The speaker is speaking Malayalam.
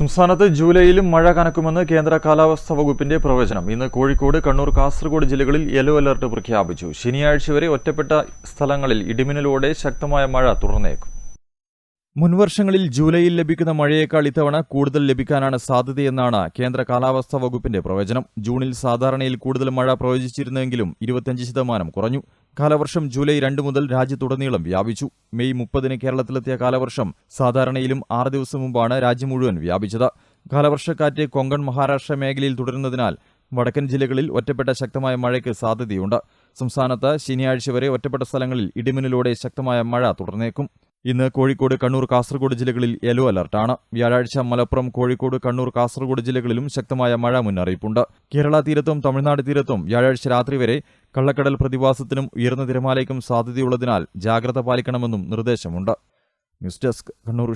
സംസ്ഥാനത്ത് ജൂലൈയിലും മഴ കനക്കുമെന്ന് കേന്ദ്ര കാലാവസ്ഥാ വകുപ്പിന്റെ പ്രവചനം. ഇന്ന് കോഴിക്കോട് കണ്ണൂർ കാസർഗോഡ് ജില്ലകളിൽ യെല്ലോ അലർട്ട് പ്രഖ്യാപിച്ചു. ശനിയാഴ്ച വരെ ഒറ്റപ്പെട്ട സ്ഥലങ്ങളിൽ ഇടിമിന്നലോടെ ശക്തമായ മഴ തുടർന്നേക്കും. മുൻവർഷങ്ങളിൽ ജൂലൈയിൽ ലഭിക്കുന്ന മഴയേക്കാൾ ഇത്തവണ കൂടുതൽ ലഭിക്കാനാണ് സാധ്യതയെന്നാണ് കേന്ദ്ര കാലാവസ്ഥാ വകുപ്പിന്റെ പ്രവചനം. ജൂണിൽ സാധാരണയിൽ കൂടുതൽ മഴ പ്രവചിച്ചിരുന്നെങ്കിലും ഇരുപത്തിയഞ്ച് ശതമാനം കുറഞ്ഞു. കാലവർഷം ജൂലൈ രണ്ട് മുതൽ രാജ്യത്തുടനീളം വ്യാപിച്ചു. മെയ് മുപ്പതിന് കേരളത്തിലെത്തിയ കാലവർഷം സാധാരണയിലും ആറ് ദിവസം മുമ്പാണ് രാജ്യം മുഴുവൻ വ്യാപിച്ചത്. കാലവർഷക്കാറ്റ് കൊങ്കൺ മഹാരാഷ്ട്ര മേഖലയിൽ തുടരുന്നതിനാൽ വടക്കൻ ജില്ലകളിൽ ഒറ്റപ്പെട്ട ശക്തമായ മഴയ്ക്ക് സാധ്യതയുണ്ട്. സംസ്ഥാനത്ത് ശനിയാഴ്ച വരെ ഒറ്റപ്പെട്ട സ്ഥലങ്ങളിൽ ഇടിമിന്നലോടെ ശക്തമായ മഴ തുടർന്നേക്കും. ഇന്ന് കോഴിക്കോട് കണ്ണൂർ കാസർഗോഡ് ജില്ലകളിൽ യെല്ലോ അലർട്ടാണ്. വ്യാഴാഴ്ച മലപ്പുറം കോഴിക്കോട് കണ്ണൂർ കാസർഗോഡ് ജില്ലകളിലും ശക്തമായ മഴ മുന്നറിയിപ്പുണ്ട്. കേരള തീരത്തും തമിഴ്നാട് തീരത്തും വ്യാഴാഴ്ച രാത്രി വരെ കള്ളക്കടൽ പ്രതിഭാസത്തിനും ഉയർന്ന തിരമാലയ്ക്കും സാധ്യതയുള്ളതിനാൽ ജാഗ്രത പാലിക്കണമെന്നും നിർദ്ദേശമുണ്ട്. News desk Kannur